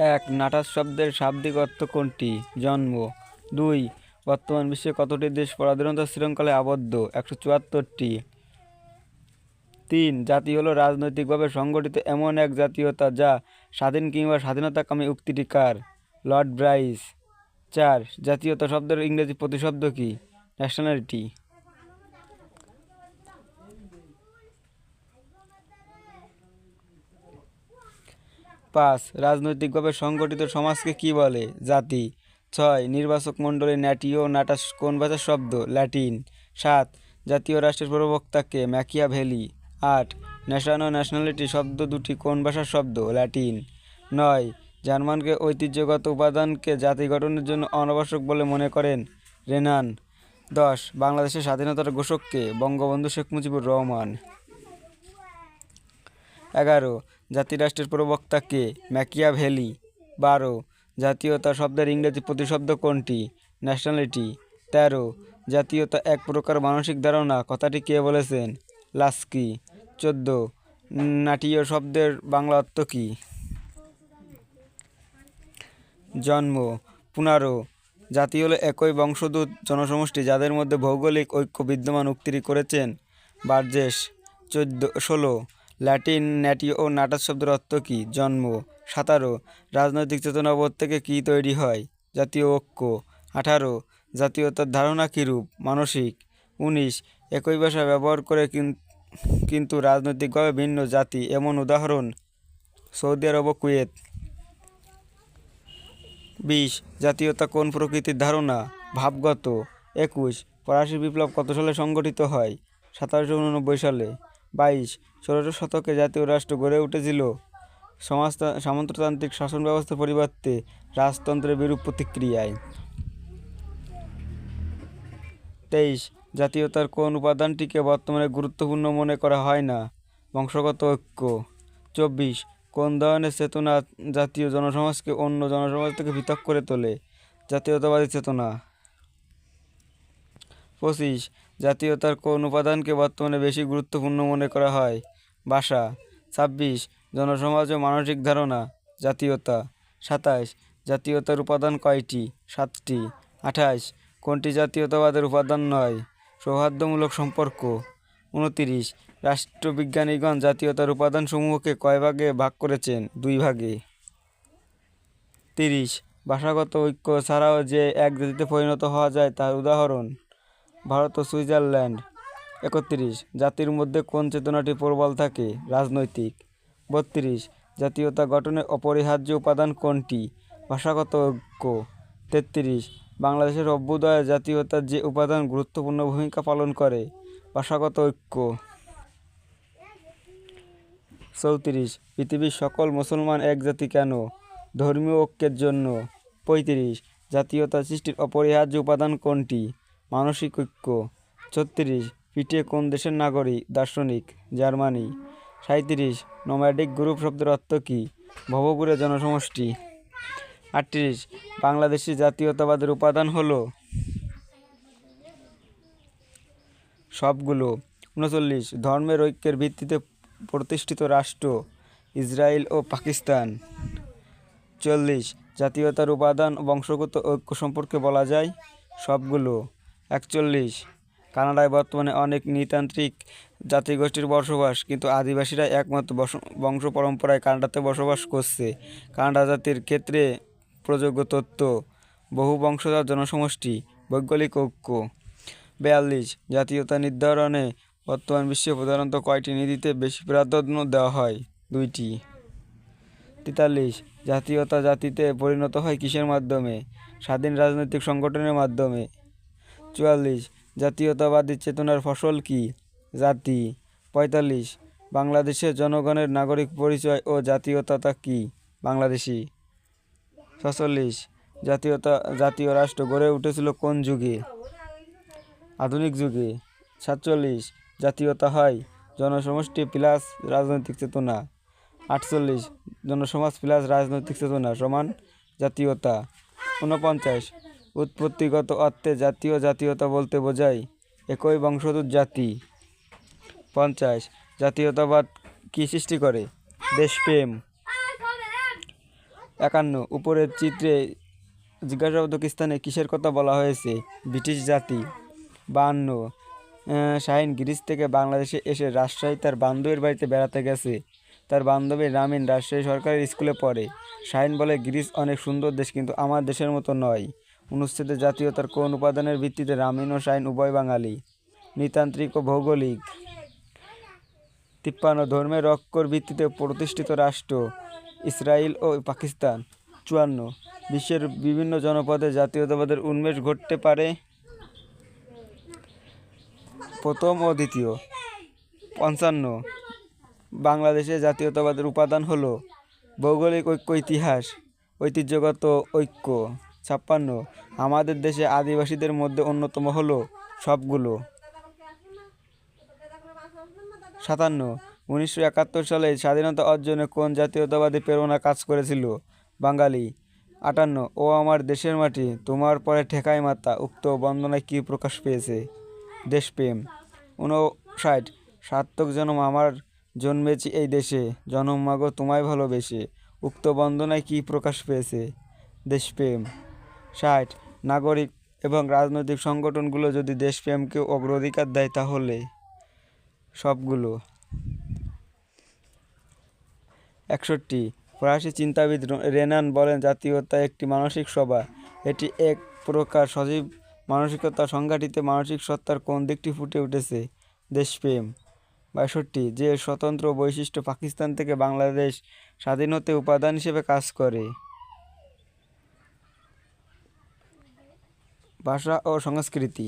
এক নাটাস শব্দের শাব্দিক অর্থ কোনটি? জন্ম। দুই, বর্তমান বিশ্বে কতটি দেশ পরাধীনতা শৃঙ্খলায় আবদ্ধ? একশো চুয়াত্তরটি। তিন, জাতি হলো রাজনৈতিকভাবে সংগঠিত এমন এক জাতীয়তা যা স্বাধীন কিংবা স্বাধীনতাকামী উক্তিটি কার? Lord Bryce. চার, জাতীয়তা শব্দের ইংরেজি প্রতিশব্দ কি? ন্যাশনালিটি। পাঁচ, রাজনৈতিকভাবে সংগঠিত সমাজকে কি বলে? জাতি। ছয়, নির্বাচক মণ্ডলী ন্যাটি ও নাটাস কোন ভাষার শব্দ? ল্যাটিন। সাত, জাতীয় রাষ্ট্রের প্রবক্তাকে ম্যাকিয়া ভ্যালি আট, ন্যাশন ও ন্যাশনালিটি শব্দ দুটি কোন ভাষার শব্দ? ল্যাটিন। নয়, জার্মানকে ঐতিহ্যগত উপাদানকে জাতি গঠনের জন্য অনাবশ্যক বলে মনে করেন রেনান। দশ, বাংলাদেশের স্বাধীনতার ঘোষককে বঙ্গবন্ধু শেখ মুজিবুর রহমান। এগারো জাতিরাষ্ট্রের প্রবক্তাকে ম্যাকিয়া ভ্যালি বারো। জাতীয়তা শব্দের ইংরেজি প্রতিশব্দ কোনটি? ন্যাশনালিটি। তেরো। জাতীয়তা এক প্রকার মানসিক ধারণা, কথাটি কে বলেছেন? লাস্কি। চোদ্দ। নাটীয় শব্দের বাংলা অর্থ কী? জন্ম। পনেরো। জাতি হলো একই বংশদূত জনসমষ্টি যাদের মধ্যে ভৌগোলিক ঐক্য বিদ্যমান উক্তিটি করেছেন বার্জেস। চোদ্দ, ষোলো। ল্যাটিন ন্যাটি ও নাটাস শব্দের অর্থ কী? জন্ম। সাতারো। রাজনৈতিক চেতনাবোধ থেকে কী তৈরি হয়? জাতীয় ঐক্য। আঠারো। জাতীয়তার ধারণা কীরূপ মানসিক। উনিশ। একই ভাষা ব্যবহার করে কিন- কিন্তু রাজনৈতিকভাবে ভিন্ন জাতি। এমন উদাহরণ সৌদি আরব ও কুয়েত। বিশ। জাতীয়তা কোন প্রকৃতির ধারণা? ভাবগত। একুশ। ফরাসি বিপ্লব কত সালে সংগঠিত হয়? সাতাশশো উননব্বই সালে। বাইশ ষোলোশো শতকে জাতীয় রাষ্ট্র গড়ে উঠেছিল। সমাজ সামন্ততান্ত্রিক শাসন ব্যবস্থার পরিবর্তে রাজতন্ত্রের বিরূপ প্রতিক্রিয়ায়। তেইশ, জাতীয়তার কোন উপাদানটিকে বর্তমানে গুরুত্বপূর্ণ মনে করা হয় না? বংশগত ঐক্য। চব্বিশ, কোন ধরনের চেতনা জাতীয় জনসমাজকে অন্য জনসমাজ থেকে পৃথক করে তোলে? জাতীয়তাবাদী চেতনা। পঁচিশ। জাতীয়তার কোন উপাদানকে বর্তমানে বেশি গুরুত্বপূর্ণ মনে করা হয়? ভাষা। ছাব্বিশ। জনসমাজ ও মানসিক ধারণা। জাতীয়তা। সাতাশ। জাতীয়তার উপাদান কয়টি? সাতটি। আঠাশ। কোনটি জাতীয়তাবাদের উপাদান নয়? সৌহার্দ্যমূলক সম্পর্ক। উনতিরিশ। রাষ্ট্রবিজ্ঞানীগণ জাতীয়তার উপাদানসমূহকে কয় ভাগে ভাগ করেছেন? দুই ভাগে। তিরিশ। ভাষাগত ঐক্য ছাড়াও যে এক জাতিতে পরিণত হওয়া যায় তার উদাহরণ। ভারত ও সুইজারল্যান্ড। একত্রিশ, জাতির মধ্যে কোন চেতনাটি প্রবল থাকে? রাজনৈতিক। বত্রিশ, জাতীয়তা গঠনের অপরিহার্য উপাদান কোনটি? ভাষাগত ঐক্য। তেত্রিশ, বাংলাদেশের অভ্যুদয়ে জাতীয়তার যে উপাদান গুরুত্বপূর্ণ ভূমিকা পালন করে? ভাষাগত ঐক্য। চৌত্রিশ, পৃথিবীর সকল মুসলমান এক জাতি কেন? ধর্মীয় ঐক্যের জন্য। পঁয়ত্রিশ, জাতীয়তা সৃষ্টির অপরিহার্য উপাদান কোনটি? মানসিক ঐক্য। ছত্রিশ, পিঠে কোন দেশের নাগরিক? দার্শনিক, জার্মানি। সাঁত্রিশ নোম্যাডিক গ্রুপ শব্দের অর্থ কী? ভবপুরে জনসমষ্টি। আটত্রিশ, বাংলাদেশি জাতীয়তাবাদের উপাদান হলো? সবগুলো। উনচল্লিশ, ধর্মের ঐক্যের ভিত্তিতে প্রতিষ্ঠিত রাষ্ট্র, ইসরায়েল ও পাকিস্তান। চল্লিশ, জাতীয়তার উপাদান বংশগত ঐক্য সম্পর্কে বলা যায়? সবগুলো। একচল্লিশ। কানাডায় বর্তমানে অনেক নৃতান্ত্রিক জাতিগোষ্ঠীর বসবাস, কিন্তু আদিবাসীরা একমাত্র বংশ পরম্পরায় কানাডাতে বসবাস করছে। কানাডা জাতির ক্ষেত্রে প্রযোগ্য তত্ত্ব, বহু বংশধর জনসমষ্টি, ভৌগোলিক ঐক্য। বিয়াল্লিশ, জাতীয়তা নির্ধারণে বর্তমান বিশ্বে প্রধানত কয়টি নীতিতে বেশি প্রাধান্য দেওয়া হয়? দুইটি। তেতাল্লিশ, জাতীয়তা জাতিতে পরিণত হয় কিসের মাধ্যমে? স্বাধীন রাজনৈতিক সংগঠনের মাধ্যমে। চুয়াল্লিশ। জাতীয়তাবাদী চেতনার ফসল কি? জাতি। পঁয়তাল্লিশ। বাংলাদেশের জনগণের নাগরিক পরিচয় ও জাতীয়তা কি? বাংলাদেশি। ছচল্লিশ। জাতীয়তা, জাতীয় রাষ্ট্র গড়ে উঠেছিল কোন যুগে? আধুনিক যুগে। সাতচল্লিশ। জাতীয়তা হয় জনসমষ্টি প্লাস রাজনৈতিক চেতনা। আটচল্লিশ। জনসমাজ প্লাস রাজনৈতিক চেতনা সমান জাতীয়তা। ঊনপঞ্চাশ। উৎপত্তিগত অর্থে জাতীয় জাতীয়তা বলতে বোঝায় একই বংশোদ্ভূত জাতি। পঞ্চাশ, জাতীয়তাবাদ কি সৃষ্টি করে? দেশপ্রেম। একান্ন, উপরের চিত্রে জিজ্ঞাসাবোধক স্থানে কিসের কথা বলা হয়েছে? ব্রিটিশ জাতি। বাহান্ন শাহিন গ্রিস থেকে বাংলাদেশে এসে রাজশাহী তার বান্ধবীর বাড়িতে বেড়াতে গেছে। তার বান্ধবী রামিন রাজশাহী সরকারি স্কুলে পড়ে। শাহিন বলে, গ্রিস অনেক সুন্দর দেশ, কিন্তু আমার দেশের মতো নয়। অনুচ্ছেদে জাতীয়তার কোন উপাদানের ভিত্তিতে রামিন ও শাহিন উভয় বাঙালি। নৃতান্ত্রিক ও ভৌগোলিক। তিপ্পান্ন ধর্মের অক্ষর ভিত্তিতে প্রতিষ্ঠিত রাষ্ট্র ইসরায়েল ও পাকিস্তান। চুয়ান্ন। বিশ্বের বিভিন্ন জনপদে জাতীয়তাবাদের উন্মেষ ঘটতে পারে। প্রথম ও দ্বিতীয়। পঞ্চান্ন। বাংলাদেশে জাতীয়তাবাদের উপাদান হলো ভৌগোলিক ঐক্য, ইতিহাস, ঐতিহ্যগত ঐক্য। ছাপ্পান্ন। আমাদের দেশে আদিবাসীদের মধ্যে অন্যতম হলো সবগুলো। সাতান্ন। উনিশশো একাত্তর সালে স্বাধীনতা অর্জনে কোন জাতীয়তাবাদী প্রেরণা কাজ করেছিল? বাঙালি। আটান্ন। ও আমার দেশের মাটি, তোমার পরে ঠেকাই মাতা, উক্ত বন্দনায় কী প্রকাশ পেয়েছে? দেশপ্রেম। উনষাট সার্থক জনম আমার জন্মেছি এই দেশে, জনম মাগো তোমায় ভালোবেসে, উক্ত বন্দনায় কী প্রকাশ পেয়েছে? দেশপ্রেম। ষাট, নাগরিক এবং রাজনৈতিক সংগঠনগুলো যদি দেশপ্রেমকে অগ্রাধিকার দেয় তাহলে সবগুলো। একষট্টি, ফরাসি চিন্তাবিদ রেনান বলেন, জাতীয়তা একটি মানসিক সভা। এটি এক প্রকার সজীব মানসিকতা সংঘাটিত মানসিক সত্তার কোন দিকটি ফুটে উঠেছে? দেশপ্রেম। বাষট্টি, যে স্বতন্ত্র বৈশিষ্ট্য পাকিস্তান থেকে বাংলাদেশ স্বাধীন হতে উপাদান হিসেবে কাজ করে। ভাষা ও সংস্কৃতি।